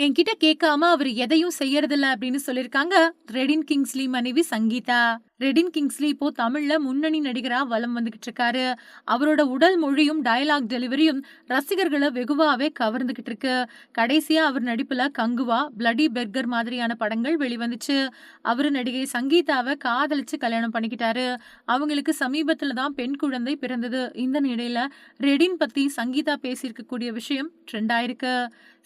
என்கிட்ட கேட்காம அவர் எதையும் செய்யறதில்ல அப்படின்னு சொல்லியிருக்காங்க. ரெடின் கிங்ஸ்லி மனைவி சங்கீதா. ரெடின் கிங்ஸ்லி இப்போ தமிழ்ல முன்னணி நடிகரா வலம் வந்துகிட்டு இருக்காரு அவரோட உடல் மொழியும் டயலாக் டெலிவரியும் ரசிகர்களை வெகுவாவே கவர்ந்துகிட்டு இருக்கு கடைசியா அவர் நடிப்புல கங்குவா பிளடி பெர்கர் மாதிரியான படங்கள் வெளிவந்துச்சு. அவரு நடிகை சங்கீதாவை காதலிச்சு கல்யாணம் பண்ணிக்கிட்டாரு. அவங்களுக்கு சமீபத்துல தான் பெண் குழந்தை பிறந்தது. இந்த நிலையில ரெடின் பத்தி சங்கீதா பேசியிருக்கக்கூடிய விஷயம் ட்ரெண்ட் ஆயிருக்கு.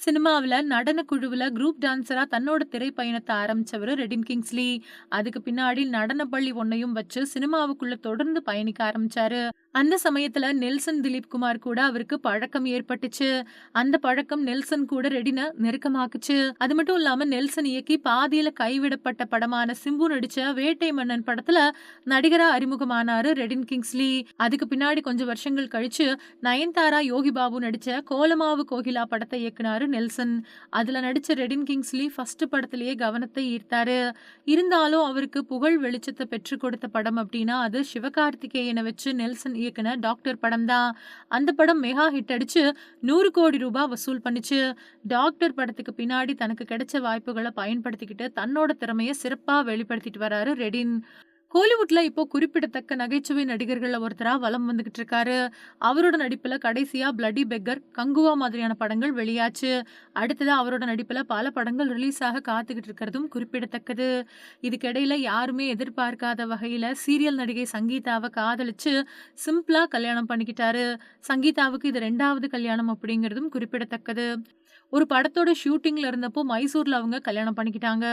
சினிமாவில் நடன குழுவில் குரூப் டான்ஸரா தன்னோட திரைப்பயணத்தை ஆரம்பித்தவர் ரெடின் கிங்ஸ்லி அதுக்கு பின்னாடி நடன பள்ளி ஒன்னையும் வச்சு சினிமாவுக்குள்ள தொடர்ந்து பயணிக்க ஆரம்பிச்சாரு. அந்த சமயத்துல நெல்சன் திலீப் குமார் கூட அவருக்கு பழக்கம் ஏற்பட்டுச்சு. அந்த பழக்கம் நெல்சன் கூட ரெடின நெருக்கமாக்குச்சு. அது மட்டும் இல்லாம நெல்சன் இயக்கி பாதியில கைவிடப்பட்ட படமான சிம்பு நடிச்ச வேட்டை மன்னன் படத்துல நடிகரா அறிமுகமானாரு ரெடின் கிங்ஸ்லி. அதுக்கு பின்னாடி கொஞ்சம் வருஷங்கள் கழிச்சு நயன்தாரா யோகி பாபு நடிச்ச கோலமாவு கோகிலா படத்தை இயக்குனாரு நெல்சன். அதுல நடிச்ச ரெடின் கிங்ஸ்லி ஃபர்ஸ்ட் படத்திலேயே கவனத்தை ஈர்த்தாரு. இருந்தாலும் அவருக்கு புகழ் வெளிச்சத்தை பெற்றுக் கொடுத்த படம் அப்படின்னா அது சிவகார்த்திகேயனை வச்சு நெல்சன் இயக்குன டாக்டர் படம் தான் அந்த படம் மெகா ஹிட் அடிச்சு நூறு கோடி ரூபாய் வசூல் பண்ணிச்சு. டாக்டர் படத்துக்கு பின்னாடி தனக்கு கிடைச்ச வாய்ப்புகளை பயன்படுத்திக்கிட்டு தன்னோட திறமையை சிறப்பாக வெளிப்படுத்திட்டு வராரு ரெடின். கோலிவுட்ல இப்போ குறிப்பிடத்தக்க நகைச்சுவை நடிகர்கள்ல ஒருத்தரா வலம் வந்துகிட்டு இருக்காரு. அவரோட நடிப்புல கடைசியா பிளடி பெக்கர் கங்குவா மாதிரியான படங்கள் வெளியாச்சு. அடுத்ததா அவரோட நடிப்புல பல படங்கள் ரிலீஸ் ஆக காத்துக்கிட்டு இருக்கிறதும் குறிப்பிடத்தக்கது. இதுக்கிடையில யாருமே எதிர்பார்க்காத வகையில சீரியல் நடிகை சங்கீதாவை காதலிச்சு சிம்பிளா கல்யாணம் பண்ணிக்கிட்டாரு. சங்கீதாவுக்கு இது ரெண்டாவது கல்யாணம் அப்படிங்கிறதும் குறிப்பிடத்தக்கது. ஒரு படத்தோட ஷூட்டிங்கில் இருந்தப்போ மைசூரில் அவங்க கல்யாணம் பண்ணிக்கிட்டாங்க.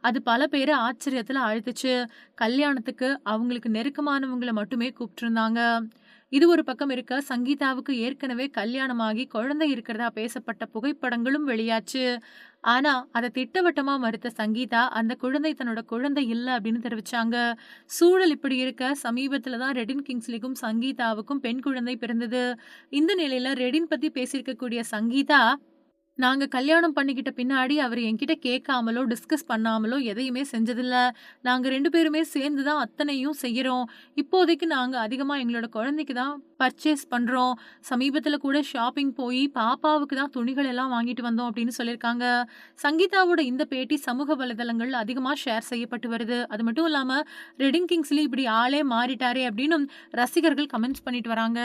அது பல பேரை ஆச்சரியத்தில் ஆழ்த்துச்சு. கல்யாணத்துக்கு அவங்களுக்கு நெருக்கமானவங்களை மட்டுமே கூப்பிட்டுருந்தாங்க. இது ஒரு பக்கம் இருக்க சங்கீதாவுக்கு ஏற்கனவே கல்யாணமாகி குழந்தை இருக்கிறதா பேசப்பட்ட புகைப்படங்களும் வெளியாச்சு. ஆனா அதை திட்டவட்டமா மறுத்த சங்கீதா அந்த குழந்தை தன்னோட குழந்தை இல்லை அப்படின்னு தெரிவிச்சாங்க. சூழல் இப்படி இருக்க சமீபத்துல தான் ரெடின் கிங்ஸ்லிக்கும் சங்கீதாவுக்கும் பெண் குழந்தை பிறந்தது. இந்த நிலையில ரெடின் பத்தி பேசியிருக்கக்கூடிய சங்கீதா நாங்கள் கல்யாணம் பண்ணிக்கிட்ட பின்னாடி அவர் என்கிட்ட கேட்காமலோ டிஸ்கஸ் பண்ணாமலோ எதையுமே செஞ்சதில்ல. நாங்கள் ரெண்டு பேருமே சேர்ந்து தான் அத்தனையும் செய்கிறோம் இப்போதைக்கு நாங்கள் அதிகமாக எங்களோட குழந்தைக்கு தான் பர்ச்சேஸ் பண்ணுறோம் சமீபத்தில் கூட ஷாப்பிங் போய் பாப்பாவுக்கு தான் துணிகள் எல்லாம் வாங்கிட்டு வந்தோம் அப்படின்னு சொல்லியிருக்காங்க. சங்கீதாவோட இந்த பேட்டி சமூக வலைதளங்கள் அதிகமாக ஷேர் செய்யப்பட்டு வருது. அது மட்டும் இல்லாமல் ரெடிங் கிங்ஸ்லி இப்படி ஆளே மாறிட்டாரே அப்படின்னு ரசிகர்கள் கமெண்ட்ஸ் பண்ணிட்டு வராங்க.